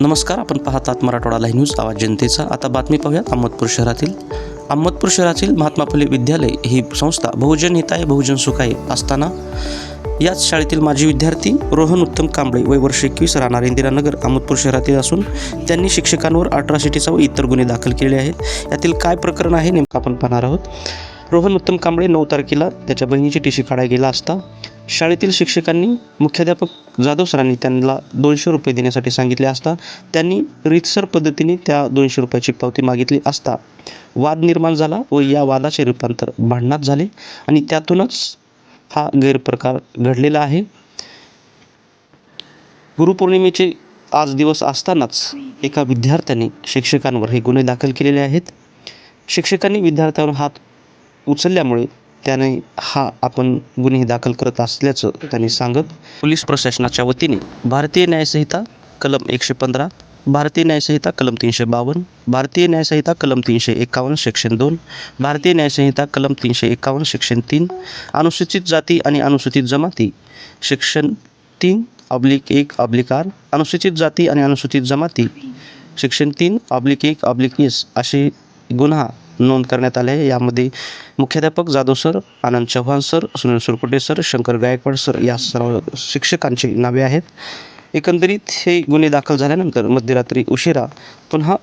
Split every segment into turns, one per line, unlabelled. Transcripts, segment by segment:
नमस्कार आपण पाहतात मराठवाडा लाईव्ह न्यूज आवाज जनतेचा. आता बातमी पाहूयात अहमदपूर शहरातील. अहमदपूर शहरातील महात्मा फुले विद्यालय ही संस्था बहुजन हिताय बहुजन सुखाय असताना याच शाळेतील माजी विद्यार्थी रोहन उत्तम कांबळे वय वर्ष एकवीस राहणार इंदिरानगर अहमदपूर शहरातील असून त्यांनी शिक्षकांवर अट्रॉसिटीचा व इतर गुन्हे दाखल केले आहेत. यातील काय प्रकरण आहे नेमकं आपण पाहणार आहोत. रोहन उत्तम कांबळे नऊ तारखेला त्याच्या बहिणीची टी सी काढायला गेला असता शाळेतील शिक्षकांनी मुख्याध्यापक जाधव सरांनी त्यांना दोनशे रुपये देण्यासाठी सांगितले असता त्यांनी रीतसर पद्धतीने त्या दोनशे रुपयाची पावती मागितली असता वाद निर्माण झाला व या वादाचे रूपांतर भांडणात झाले आणि त्यातूनच हा गैरप्रकार घडलेला आहे. गुरुपौर्णिमेचे आज दिवस असतानाच एका विद्यार्थ्याने शिक्षकांवर हे गुन्हे दाखल केलेले आहेत. शिक्षकांनी विद्यार्थ्यावर हात उचलल्यामुळे त्याने हा आपण गुन्हे दाखल करत असल्याचं त्यांनी सांगत पोलीस प्रशासनाच्या वतीने भारतीय न्यायसंहिता कलम एकशे पंधरा भारतीय न्यायसंहिता कलम तीनशे बावन्न भारतीय न्यायसंहिता कलम तीनशे एकावन्न सेक्शन दोन भारतीय न्यायसंहिता कलम तीनशे एकावन्न सेक्शन तीन अनुसूचित जाती आणि अनुसूचित जमाती सेक्शन तीन ऑब्लिक एक ऑब्लिक आर अनुसूचित जाती आणि अनुसूचित जमाती सेक्शन तीन ऑब्लिक एक ऑब्लिक एस असे गुन्हा नोंद करण्यात आले आहे. यामध्ये मुख्याध्यापक Jadhav sir Anand Chavan sir Sunil Surkute sir Shankar Gaikwad sir या सर्व शिक्षकांची नावे आहेत. एकंदरीत हे गुन्हे दाखल झाल्यानंतर मध्यरात्री उशिरा पुन्हा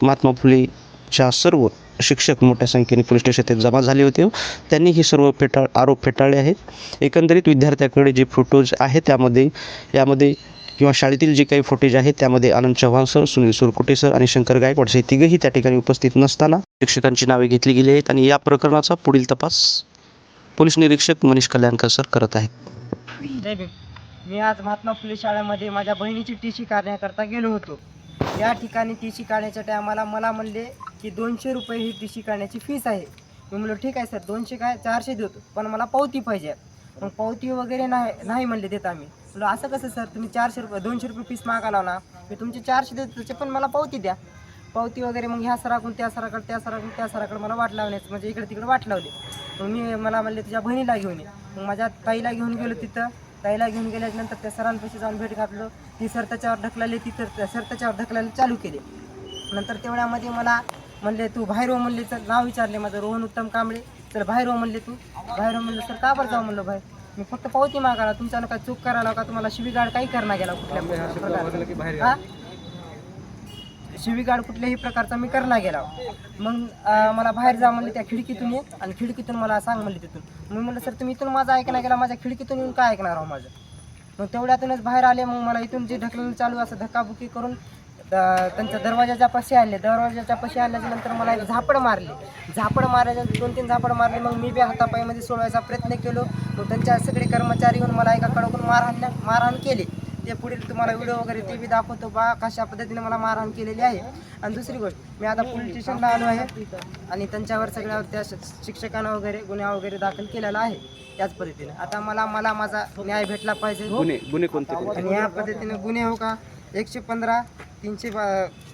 महात्मा फुलेच्या सर्व शिक्षक मोठ्या संख्येने पोलीस स्टेशन जमा झाले होते. त्यांनी हे सर्व फेटाळ आरोप फेटाळले आहेत. एकंदरीत विद्यार्थ्याकडे जे फोटोज आहेत त्यामध्ये यामध्ये किंवा शाळेतील जे काही फुटेज आहे त्यामध्ये आनंद चव्हाण सर सुनील सुरकुटे सर आणि शंकर गायकवाड हे तिघंही त्या ठिकाणी उपस्थित नसताना शिक्षकांची नावे घेतली गेली आहेत आणि या प्रकरणाचा पुढील तपास पोलीस निरीक्षक मनीष कल्याणकर सर करत आहेत.
मी आज महात्मा फुले शाळेमध्ये माझ्या बहिणीची टी सी काढण्याकरता गेलो होतो. या ठिकाणी टी सी काढण्याच्या टायमाला मला म्हणले की दोनशे रुपये ही टी सी काढण्याची फीस आहे. मी म्हणलो ठीक आहे सर दोनशे काय चारशे देतो. पण मला पावती पाहिजे. मग पावती वगैरे नाही नाही म्हणले देत आम्ही. म्हणलो असं कसं सर तुम्ही चारशे रुपये दोनशे रुपये पीस मागा ना मी तुमचे चारशे देतो त्याचे पण मला पावती द्या. पावती वगैरे मग ह्या सराकडून त्या सराकडे त्या सराकडून त्या सराकडे मला वाट लावण्याचं म्हणजे इकडे तिकडे वाट लावली. मग मी मला म्हणले तुझ्या बहिणीला घेऊन ये. मग माझ्या ताईला घेऊन गेलो तिथं. ताईला घेऊन गेल्यानंतर त्या सरांपाशी जाऊन भेट घातलो. ती सर त्याच्यावर ढकलाले ती तर त्या सर त्याच्यावर ढकलायला चालू केले. नंतर तेवढ्यामध्ये मला म्हणले तू बाहेर हो, म्हणले. तर नाव विचारले माझं रोहन उत्तम कांबळे. तर बाहेर हो, म्हणले तू. बाहेर हो, म्हणलं. सर का बरं जाऊ म्हणलं बाहेर. मी फक्त पावती मागायला तुमच्यानं काय चूक करायला का तुम्हाला शिवीगाड काही करणार गेला कुठल्या प्रकारचा? हा? शिवीगाड कुठल्याही प्रकारचा मी करणार गेला. मग अं, मला बाहेर जा म्हणले त्या खिडकीतून ये आणि खिडकीतून मला सांग म्हणले तिथून. मी म्हणलं सर तुम्ही इथून माझं ऐकणार गेला माझ्या खिडकीतून येऊन काय ऐकणार आहो माझं? मग तेवढ्यातूनच बाहेर आले मग मला इथून जे ढकलणं चालू असं धक्काबुक्की करून त्यांच्या दरवाजाच्या पाशी आणले. दरवाजाच्या पाशी आणल्याच्या नंतर मला एक झापड मारले. झापड मारायच्या दोन तीन झापड मारले. मग मी बी हातापायमध्ये सोडवायचा प्रयत्न केलो. मग त्यांच्या सगळे कर्मचारी येऊन मला एका कडकून मारहाण मारहाण केली. ते पुढील तुम्हाला व्हिडिओ वगैरे ते बी दाखवतो बा कशा पद्धतीने मला मारहाण केलेली आहे. आणि दुसरी गोष्ट मी आता पोलीस स्टेशनला आलो आहे. आणि त्यांच्यावर सगळ्या त्या शिक्षकांना वगैरे गुन्हा वगैरे दाखल केलेला आहे. त्याच पद्धतीने. आता मला मला माझा न्याय भेटला पाहिजे.
गुन्हे गुन्हे कोणते
आणि या पद्धतीने गुन्हे हो का? एकशे पंधरा तीनशे बा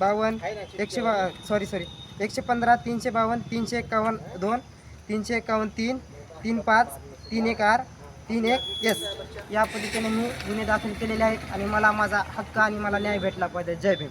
बावन्न एकशे बा सॉरी सॉरी एकशे पंधरा तीनशे बावन्न तीनशे एकावन्न दोन तीनशे एकावन्न तीन तीन पाच तीन एक आर तीन एक एस. या पद्धतीने मी गुन्हे दाखल केलेले आहेत आणि मला माझा हक्क आणि मला न्याय भेटला पाहिजे. जय भीम.